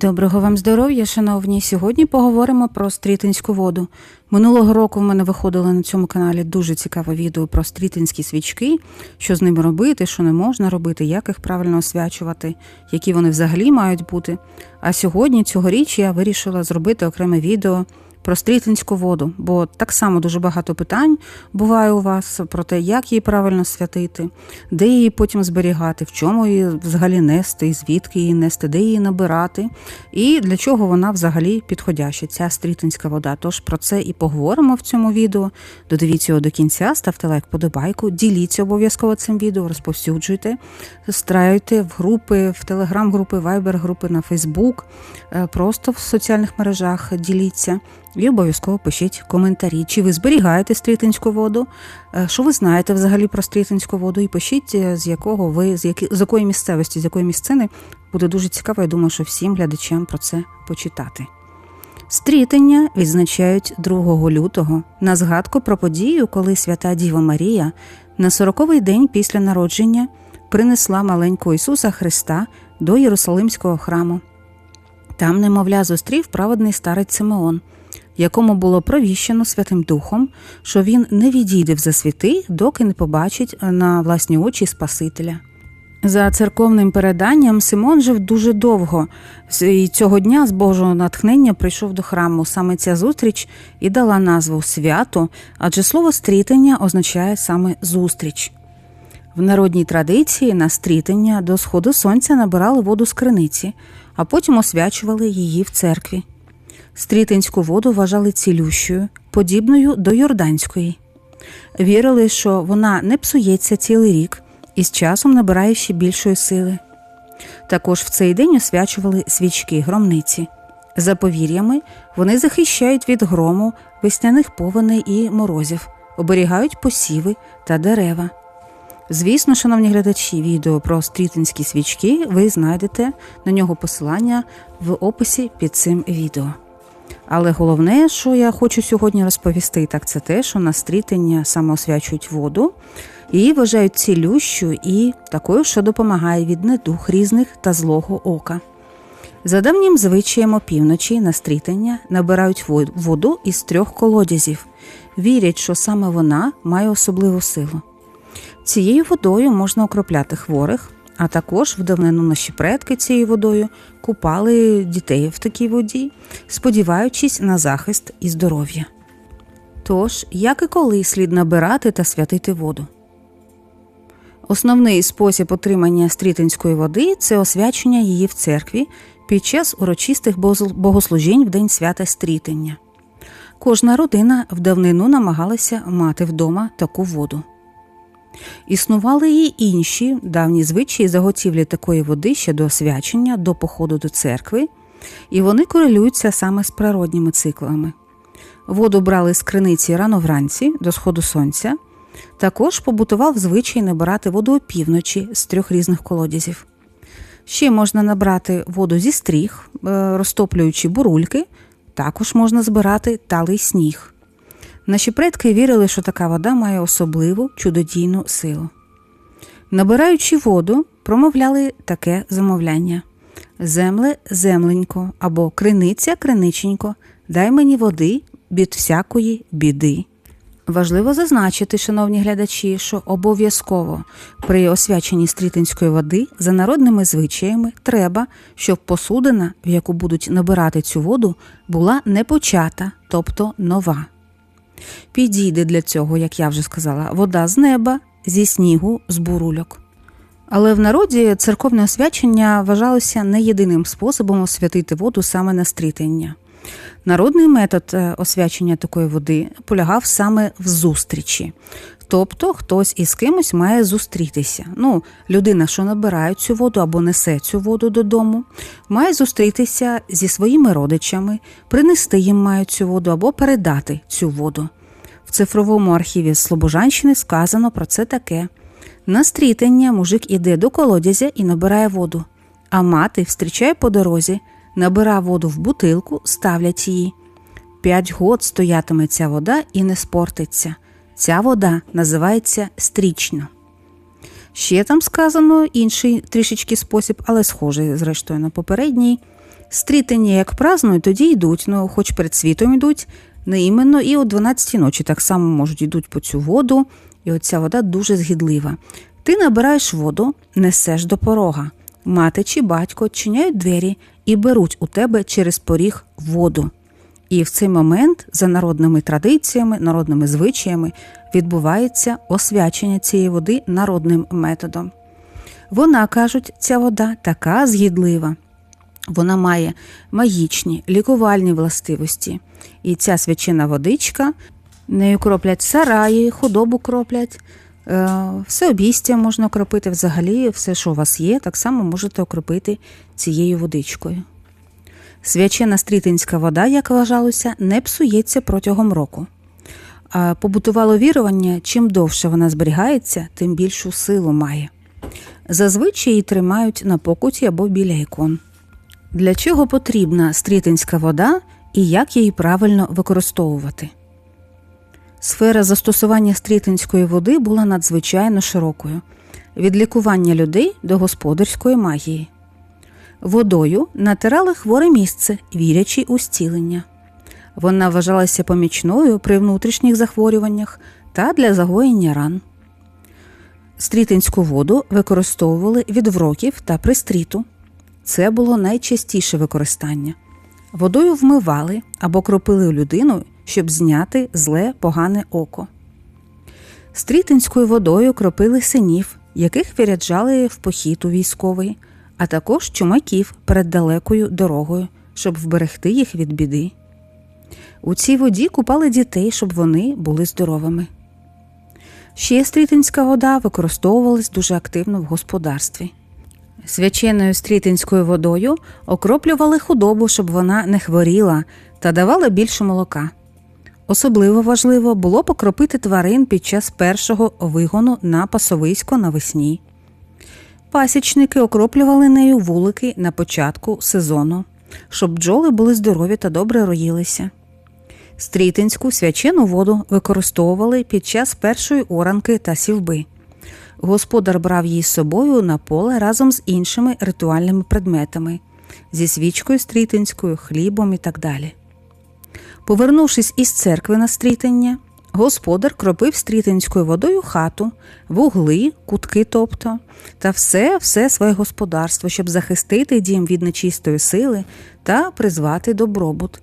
Доброго вам здоров'я, шановні. Сьогодні поговоримо про стрітинську воду. Минулого року в мене виходило на цьому каналі дуже цікаве відео про стрітинські свічки, що з ними робити, що не можна робити, як їх правильно освячувати, які вони взагалі мають бути. А сьогодні, цьогоріч, я вирішила зробити окреме відео про стрітинську воду, бо так само дуже багато питань буває у вас про те, як її правильно святити, де її потім зберігати, в чому її взагалі нести, звідки її нести, де її набирати, і для чого вона взагалі підходяща, ця стрітинська вода. Тож про це і поговоримо в цьому відео. Додивіться його до кінця, ставте лайк, подобайку, діліться обов'язково цим відео, розповсюджуйте, страйте в групи, в телеграм-групи, вайбер-групи на Фейсбук, е, просто в соціальних мережах діліться. І обов'язково пишіть коментарі, чи ви зберігаєте стрітинську воду, е, що ви знаєте взагалі про стрітинську воду, і пишіть, е, з якого ви, з, які, з якої місцевості, з якої місцини. Буде дуже цікаво, я думаю, що всім глядачам про це почитати. Стрітення відзначають 2 лютого на згадку про подію, коли свята Діва Марія на 40-й день після народження принесла маленького Ісуса Христа до Єрусалимського храму. Там, немовля, зустрів праведний старець Симеон – якому було провіщено Святим Духом, що він не відійде в засвіти, доки не побачить на власні очі Спасителя. За церковним переданням Симон жив дуже довго, і цього дня з Божого натхнення прийшов до храму. Саме ця зустріч і дала назву свято, адже слово стрітення означає саме зустріч. В народній традиції на стрітення до сходу сонця набирали воду з криниці, а потім освячували її в церкві. Стрітинську воду вважали цілющою, подібною до Йорданської. Вірили, що вона не псується цілий рік і з часом набирає ще більшої сили. Також в цей день освячували свічки громниці. За повір'ями, вони захищають від грому, весняних повеней і морозів, оберігають посіви та дерева. Звісно, шановні глядачі, відео про стрітинські свічки ви знайдете на нього посилання в описі під цим відео. Але головне, що я хочу сьогодні розповісти, так це те, що на стрітення самоосвячують воду і вважають цілющу і такою, що допомагає від недух різних та злого ока. За давнім звичаєм опівночі на стрітення набирають воду із трьох колодязів, вірять, що саме вона має особливу силу. Цією водою можна окропляти хворих, а також в давнину наші предки цією водою купали дітей в такій воді, сподіваючись на захист і здоров'я. Тож, як і коли слід набирати та святити воду. Основний спосіб отримання стрітинської води це освячення її в церкві під час урочистих богослужінь в день свята стрітення. Кожна родина в давнину намагалася мати вдома таку воду. Існували і інші давні звичаї заготівлі такої води ще до освячення, до походу до церкви, і вони корелюються саме з природніми циклами. Воду брали з криниці рано вранці до сходу сонця. Також побутував звичай набирати воду опівночі з трьох різних колодязів. Ще можна набрати воду зі стріх, е, розтоплюючи бурульки, також можна збирати талий сніг. Наші предки вірили, що така вода має особливу чудодійну силу. Набираючи воду, промовляли таке замовляння Земле, земленько або криниця, криниченько, дай мені води від всякої біди. Важливо зазначити, шановні глядачі, що обов'язково при освяченні стрітинської води за народними звичаями треба, щоб посудина, в яку будуть набирати цю воду, була не почата, тобто нова. Підійде для цього, як я вже сказала, вода з неба, зі снігу, з бурульок. Але в народі церковне освячення вважалося не єдиним способом освятити воду саме на стрітення. Народний метод е, освячення такої води полягав саме в зустрічі. Тобто хтось із кимось має зустрітися. Ну, людина, що набирає цю воду або несе цю воду додому, має зустрітися зі своїми родичами, принести їм має цю воду або передати цю воду. В цифровому архіві Слобожанщини сказано про це таке: на стрітення мужик іде до колодязя і набирає воду, а мати встрічає по дорозі, набира воду в бутилку, ставлять її. П'ять год стоятиме ця вода і не спортиться. Ця вода називається стрічно. Ще там сказано інший трішечки спосіб, але схожий, зрештою, на попередній. Стрітення як празднують, тоді йдуть, ну хоч перед світом йдуть, не іменно і о 12 ночі так само можуть йдуть по цю воду, і оця вода дуже згідлива. Ти набираєш воду, несеш до порога. Мати чи батько чиняють двері і беруть у тебе через поріг воду. І в цей момент, за народними традиціями, народними звичаями, відбувається освячення цієї води народним методом. Вона, кажуть, ця вода така згідлива. Вона має магічні, лікувальні властивості. І ця свячена водичка, нею кроплять сараї, худобу кроплять, е, все обійстя можна окропити взагалі, все, що у вас є, так само можете окропити цією водичкою. Свячена стрітинська вода, як вважалося, не псується протягом року. Побутувало вірування, чим довше вона зберігається, тим більшу силу має. Зазвичай її тримають на покуті або біля ікон. Для чого потрібна стрітинська вода і як її правильно використовувати? Сфера застосування стрітинської води була надзвичайно широкою від лікування людей до господарської магії. Водою натирали хворе місце, вірячи у зцілення. Вона вважалася помічною при внутрішніх захворюваннях та для загоєння ран. Стрітинську воду використовували від вроків та пристріту. Це було найчастіше використання. Водою вмивали або кропили людину, щоб зняти зле погане око. Стрітинською водою кропили синів, яких виряджали в похід у військовий, а також чумаків перед далекою дорогою, щоб вберегти їх від біди. У цій воді купали дітей, щоб вони були здоровими. Ще стрітинська вода використовувалась дуже активно в господарстві. Свяченою стрітинською водою окроплювали худобу, щоб вона не хворіла та давала більше молока. Особливо важливо було покропити тварин під час першого вигону на пасовисько навесні. Пасічники окроплювали нею вулики на початку сезону, щоб бджоли були здорові та добре роїлися. Стрітинську свячену воду використовували під час першої оранки та сівби. Господар брав її з собою на поле разом з іншими ритуальними предметами зі свічкою стрітинською, хлібом і так далі. Повернувшись із церкви на стрітення, господар кропив стрітинською водою хату, вугли, кутки, тобто, та все все своє господарство, щоб захистити дім від нечистої сили та призвати добробут.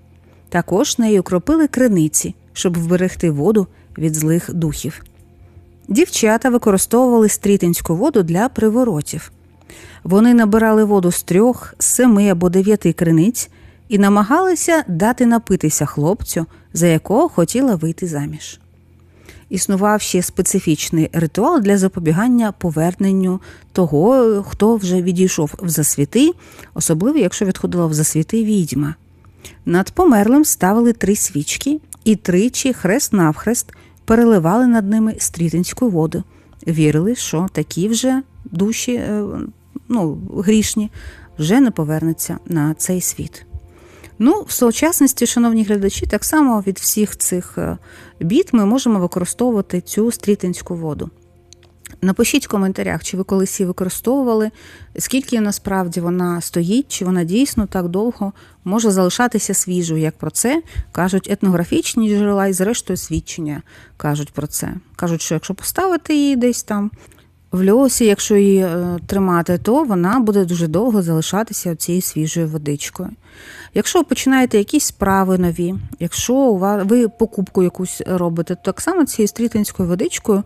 Також нею кропили криниці, щоб вберегти воду від злих духів. Дівчата використовували стрітинську воду для приворотів. Вони набирали воду з трьох, семи або дев'яти криниць і намагалися дати напитися хлопцю, за якого хотіла вийти заміж. Існував ще специфічний ритуал для запобігання поверненню того, хто вже відійшов в засвіти, особливо якщо відходила в засвіти відьма. Над померлим ставили три свічки і тричі хрест навхрест переливали над ними стрітинську воду. Вірили, що такі вже душі е, ну, грішні вже не повернуться на цей світ. Ну, в сучасності, шановні глядачі, так само від всіх цих е, бід ми можемо використовувати цю стрітинську воду. Напишіть в коментарях, чи ви колись її використовували, скільки насправді вона стоїть, чи вона дійсно так довго може залишатися свіжою, як про це кажуть етнографічні джерела і, зрештою, свідчення кажуть про це. Кажуть, що якщо поставити її десь там в льосі, якщо її е, тримати, то вона буде дуже довго залишатися цією свіжою водичкою. Якщо ви починаєте якісь справи нові, якщо ви покупку якусь робите, то так само цією стрітинською водичкою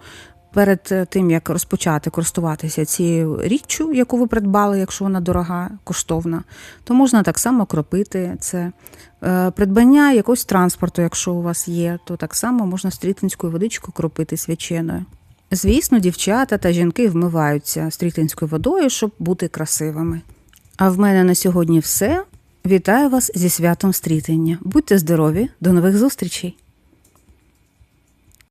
перед е, тим як розпочати користуватися цією річчю, яку ви придбали, якщо вона дорога, коштовна, то можна так само кропити це. Е, придбання якогось транспорту, якщо у вас є, то так само можна стрітинською водичкою кропити свяченою. Звісно, дівчата та жінки вмиваються стрітинською водою, щоб бути красивими. А в мене на сьогодні все. Вітаю вас зі святом стрітення. Будьте здорові, до нових зустрічей!